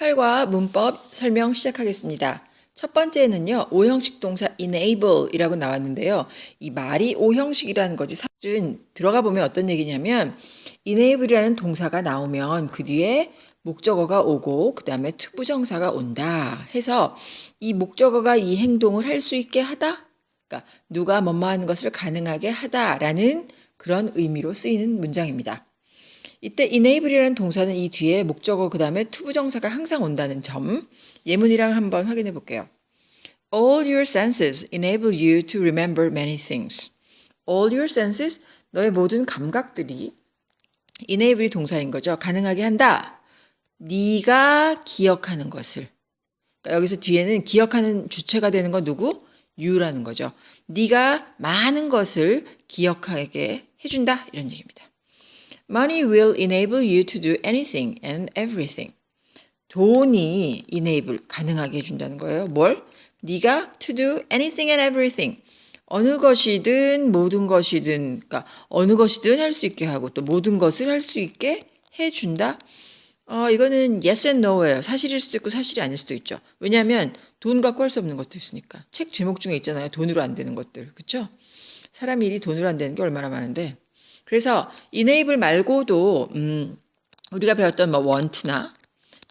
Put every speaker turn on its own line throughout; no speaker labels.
8과 문법 설명 시작하겠습니다. 첫 번째는요, 오형식 동사 enable이라고 나왔는데요. 이 말이 오형식이라는 거지. 사실은 들어가 보면 어떤 얘기냐면, enable이라는 동사가 나오면 그 뒤에 목적어가 오고, 그 다음에 투부정사가 온다. 해서 이 목적어가 이 행동을 할 수 있게 하다? 그러니까 누가 뭐뭐 하는 것을 가능하게 하다라는 그런 의미로 쓰이는 문장입니다. 이때 enable이라는 동사는 이 뒤에 목적어 그 다음에 투부정사가 항상 온다는 점 예문이랑 한번 확인해 볼게요. All your senses enable you to remember many things. All your senses 너의 모든 감각들이 enable이 동사인 거죠. 가능하게 한다. 네가 기억하는 것을. 그러니까 여기서 뒤에는 기억하는 주체가 되는 건 누구? you라는 거죠. 네가 많은 것을 기억하게 해준다 이런 얘기입니다. Money will enable you to do anything and everything. 돈이 enable 가능하게 해준다는 거예요. 뭘? 네가 to do anything and everything. 어느 것이든 모든 것이든 그러니까 어느 것이든 할 수 있게 하고 또 모든 것을 할 수 있게 해준다. 어, 이거는 yes and no예요. 사실일 수도 있고 사실이 아닐 수도 있죠. 왜냐하면 돈 갖고 할 수 없는 것도 있으니까. 책 제목 중에 있잖아요. 돈으로 안 되는 것들. 그렇죠? 사람 일이 돈으로 안 되는 게 얼마나 많은데. 그래서 enable 말고도 음, 우리가 배웠던 뭐 want나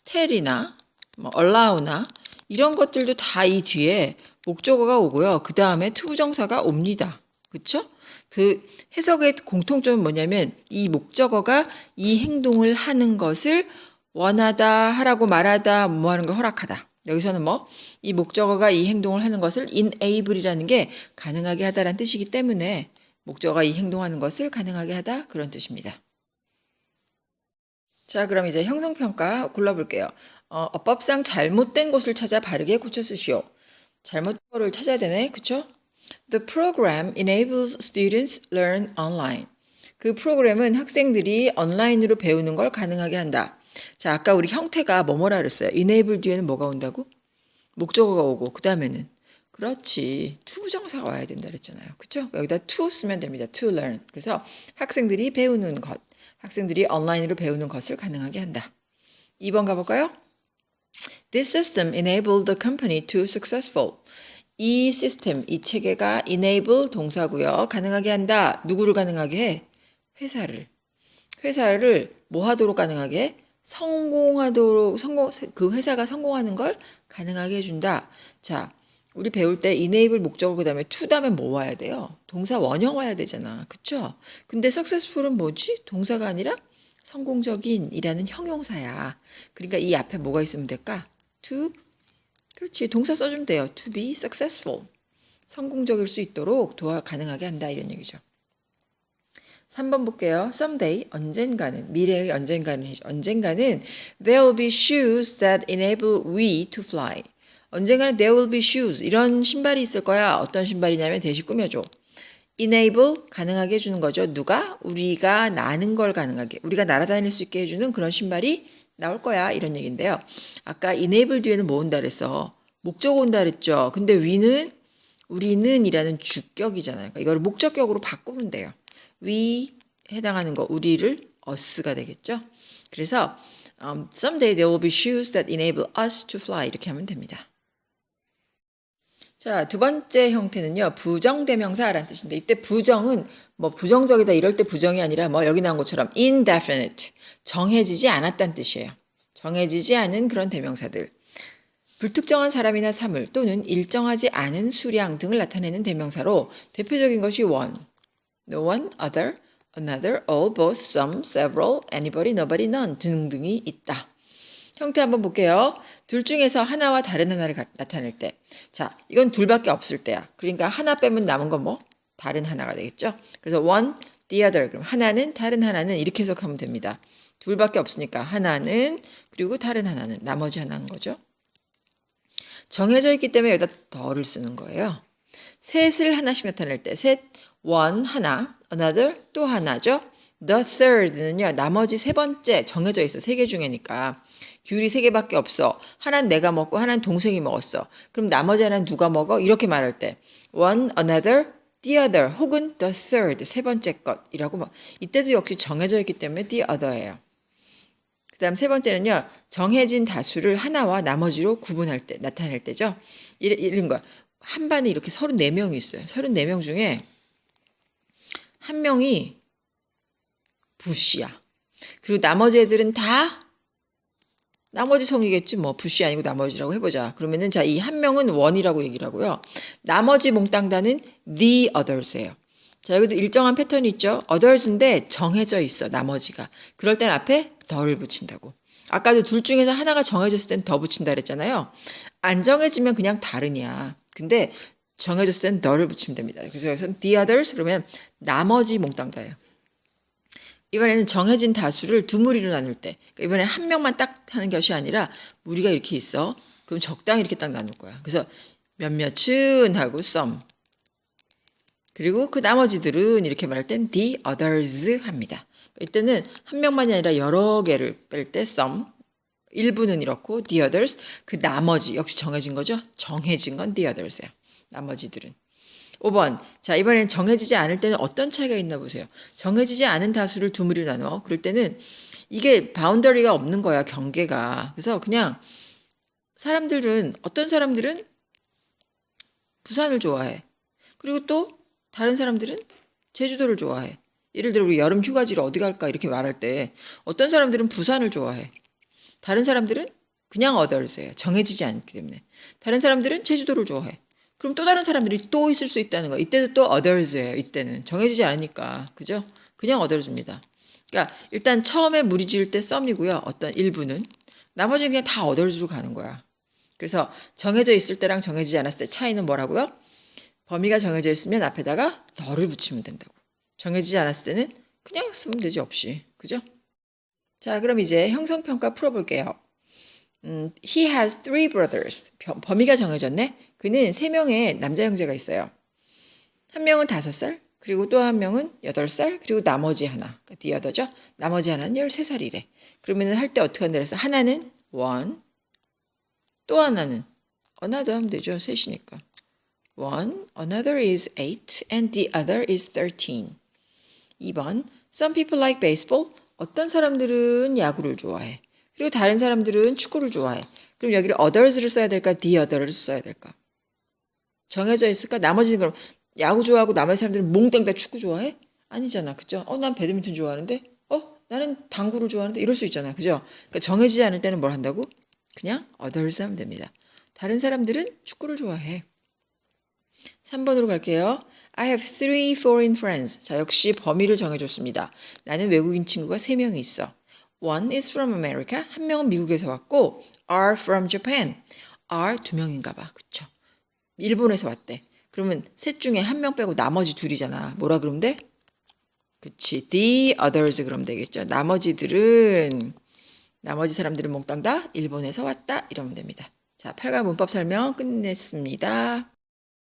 tell이나 뭐 allow나 이런 것들도 다 이 뒤에 목적어가 오고요. 그 다음에 투부정사가 옵니다. 그렇죠? 그 해석의 공통점은 뭐냐면 이 목적어가 이 행동을 하는 것을 원하다, 하라고 말하다, 뭐 하는 걸 허락하다. 여기서는 뭐 이 목적어가 이 행동을 하는 것을 enable이라는 게 가능하게 하다라는 뜻이기 때문에 목적어가 이 행동하는 것을 가능하게 하다 그런 뜻입니다. 자, 그럼 이제 형성평가 골라볼게요. 어, 어법상 잘못된 곳을 찾아 바르게 고쳐 쓰시오. 잘못된 거를 찾아야 되네. 그쵸? The program enables students learn online. 그 프로그램은 학생들이 온라인으로 배우는 걸 가능하게 한다. 자, 아까 우리 형태가 뭐뭐라 그랬어요? enable 뒤에는 뭐가 온다고? 목적어가 오고 그 다음에는 그렇지 투부정사가 와야 된다 그랬잖아요. 그쵸? 여기다 to 쓰면 됩니다. to learn. 그래서 학생들이 배우는 것, 학생들이 온라인으로 배우는 것을 가능하게 한다. 2번 가볼까요? This system enabled the company to successful. 이 시스템, 이 체계가 enable 동사고요. 가능하게 한다. 누구를 가능하게 해? 회사를. 회사를 뭐 하도록 가능하게 해? 성공하도록 성공 그 회사가 성공하는 걸 가능하게 해준다. 자, 우리 배울 때 enable 목적어 그다음에 to 다음에 뭐 와야 돼요? 동사 원형 와야 되잖아. 그쵸? 근데 successful은 뭐지? 동사가 아니라 성공적인이라는 형용사야. 그러니까 이 앞에 뭐가 있으면 될까? to 그렇지. 동사 써주면 돼요. to be successful. 성공적일 수 있도록 도와 가능하게 한다 이런 얘기죠. 3번 볼게요. someday 언젠가는 미래의 언젠가는 언젠가는 there will be shoes that enable we to fly. 언젠가는 there will be shoes 이런 신발이 있을 거야. 어떤 신발이냐면 대신 꾸며줘. enable 가능하게 해주는 거죠. 누가 우리가 나는 걸 가능하게 우리가 날아다닐 수 있게 해주는 그런 신발이 나올 거야 이런 얘기인데요. 아까 enable 뒤에는 뭐 온다 그랬어? 목적 온다 그랬죠. 근데 we는 우리는이라는 주격이잖아요. 그러니까 이걸 목적격으로 바꾸면 돼요. we 해당하는 거 우리를 us가 되겠죠. 그래서 um, someday there will be shoes that enable us to fly 이렇게 하면 됩니다. 자, 두 번째 형태는요. 부정대명사라는 뜻인데 이때 부정은 뭐 부정적이다 이럴 때 부정이 아니라 뭐 여기 나온 것처럼 indefinite 정해지지 않았다는 뜻이에요. 정해지지 않은 그런 대명사들. 불특정한 사람이나 사물 또는 일정하지 않은 수량 등을 나타내는 대명사로 대표적인 것이 one, no one, other, another, all, both, some, several, anybody, nobody, none 등등이 있다. 형태 한번 볼게요. 둘 중에서 하나와 다른 하나를 가- 나타낼 때. 자, 이건 둘밖에 없을 때야. 그러니까 하나 빼면 남은 건 뭐? 다른 하나가 되겠죠? 그래서 one, the other. 그럼 하나는 다른 하나는 이렇게 해석하면 됩니다. 둘밖에 없으니까 하나는 그리고 다른 하나는 나머지 하나인 거죠. 정해져 있기 때문에 여기다 더를 쓰는 거예요. 셋을 하나씩 나타낼 때 셋, one 하나, another 또 하나죠. the third는요. 나머지 세 번째 정해져 있어. 세 개 중에니까. 귤이 세 개밖에 없어. 하나는 내가 먹고 하나는 동생이 먹었어. 그럼 나머지 하나는 누가 먹어? 이렇게 말할 때 one, another, the other 혹은 the third 세 번째 것이라고 막 이때도 역시 정해져 있기 때문에 the other예요. 그다음 세 번째는요. 정해진 다수를 하나와 나머지로 구분할 때 나타낼 때죠. 이런 거야. 한 반에 이렇게 34명이 있어요. 34명 중에 한 명이 부시야. 그리고 나머지 애들은 다 나머지 성이겠지 뭐 부시 아니고 나머지라고 해보자. 그러면은 자 이 한 명은 원이라고 얘기를 하고요. 나머지 몽땅다는 the others예요. 자 여기도 일정한 패턴이 있죠. others인데 정해져 있어 나머지가. 그럴 땐 앞에 더를 붙인다고. 아까도 둘 중에서 하나가 정해졌을 땐 더 붙인다 그랬잖아요. 안 정해지면 그냥 다른이야. 근데 정해졌을 땐 더를 붙이면 됩니다. 그래서 여기서는 the others 그러면 나머지 몽땅다예요. 이번에는 정해진 다수를 두 무리로 나눌 때 그러니까 이번에 한 명만 딱 하는 것이 아니라 무리가 이렇게 있어. 그럼 적당히 이렇게 딱 나눌 거야. 그래서 몇몇은 하고 some 그리고 그 나머지들은 이렇게 말할 땐 the others 합니다. 이때는 한 명만이 아니라 여러 개를 뺄 때 some 일부는 이렇고 the others 그 나머지 역시 정해진 거죠. 정해진 건 the others예요. 나머지들은 5번. 자, 이번엔 정해지지 않을 때는 어떤 차이가 있나 보세요. 정해지지 않은 다수를 두 무리로 나눠. 그럴 때는 이게 바운더리가 없는 거야, 경계가. 그래서 그냥 사람들은 어떤 사람들은 부산을 좋아해. 그리고 또 다른 사람들은 제주도를 좋아해. 예를 들어 우리 여름 휴가지를 어디 갈까 이렇게 말할 때 어떤 사람들은 부산을 좋아해. 다른 사람들은 그냥 others예요. 정해지지 않기 때문에. 다른 사람들은 제주도를 좋아해. 그럼 또 다른 사람들이 또 있을 수 있다는 거. 이때도 또 others예요. 이때는 정해지지 않으니까 그죠? 그냥 others입니다. 그러니까 일단 처음에 무리 지을 때 썸이고요. 어떤 일부는 나머지는 그냥 다 others로 가는 거야. 그래서 정해져 있을 때랑 정해지지 않았을 때 차이는 뭐라고요? 범위가 정해져 있으면 앞에다가 더를 붙이면 된다고. 정해지지 않았을 때는 그냥 쓰면 되지 없이. 그죠? 자, 그럼 이제 형성평가 풀어볼게요. 음, he has three brothers. 범- 범위가 정해졌네. 그는 세 명의 남자 형제가 있어요. 한 명은 다섯 살, 그리고 또 한 명은 여덟 살, 그리고 나머지 하나, 그러니까 other죠. 나머지 하나는 열세 살이래. 그러면 할 때 어떻게 한다 그래서 하나는 one, 또 하나는 another 하면 되죠. 셋이니까. one, another is eight, and the other is thirteen. 2번, some people like baseball. 어떤 사람들은 야구를 좋아해. 그리고 다른 사람들은 축구를 좋아해. 그럼 여기를 others를 써야 될까, the others를 써야 될까? 정해져 있을까? 나머지는 그럼 야구 좋아하고 나머지 사람들은 몽땅 다 축구 좋아해? 아니잖아, 그죠? 어, 난 배드민턴 좋아하는데, 어, 나는 당구를 좋아하는데 이럴 수 있잖아, 그죠? 그러니까 정해지지 않을 때는 뭘 한다고? 그냥 others 하면 됩니다. 다른 사람들은 축구를 좋아해. 3번으로 갈게요. I have three foreign friends. 자, 역시 범위를 정해줬습니다. 나는 외국인 친구가 3명이 있어. One is from America. 한 명은 미국에서 왔고, are from Japan. are 두 명인가 봐. 그쵸? 일본에서 왔대. 그러면 셋 중에 한 명 빼고 나머지 둘이잖아. 뭐라 그러면 돼? 그치. The others 그러면 되겠죠. 나머지들은, 나머지 사람들은 몽땅 다 일본에서 왔다. 이러면 됩니다. 자, 8강 문법 설명 끝냈습니다.